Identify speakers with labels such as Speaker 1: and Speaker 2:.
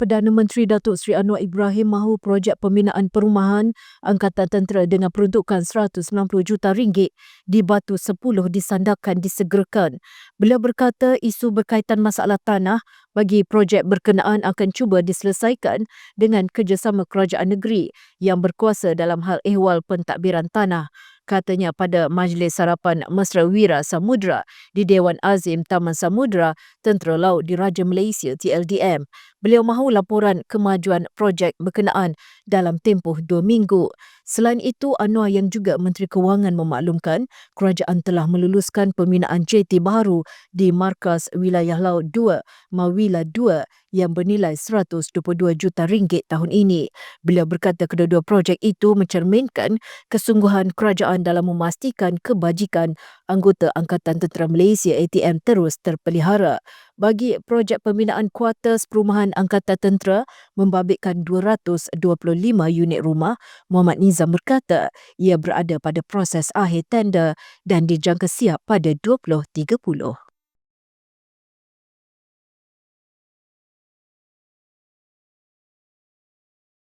Speaker 1: Perdana Menteri Datuk Seri Anwar Ibrahim mahu projek pembinaan perumahan Angkatan Tentera dengan peruntukan 190 juta ringgit di Batu 10 disandarkan disegerakan. Beliau berkata isu berkaitan masalah tanah bagi projek berkenaan akan cuba diselesaikan dengan kerjasama kerajaan negeri yang berkuasa dalam hal ehwal pentadbiran tanah katanya pada Majlis Sarapan Mesra Wira Samudra di Dewan Azim Taman Samudra Tentera Laut Diraja Malaysia TLDM. Beliau mahu laporan kemajuan projek berkenaan dalam tempoh dua minggu. Selain itu, Anwar yang juga Menteri Kewangan memaklumkan kerajaan telah meluluskan pembinaan jeti baru di Markas Wilayah Laut 2, Mawila 2 yang bernilai 122 juta ringgit tahun ini. Beliau berkata kedua-dua projek itu mencerminkan kesungguhan kerajaan dalam memastikan kebajikan anggota Angkatan Tentera Malaysia ATM terus terpelihara. Bagi projek pembinaan kuartus perumahan Angkatan Tentera membabitkan 225 unit rumah, Muhammad Nizam berkata ia berada pada proses akhir tender dan dijangka siap pada 2030.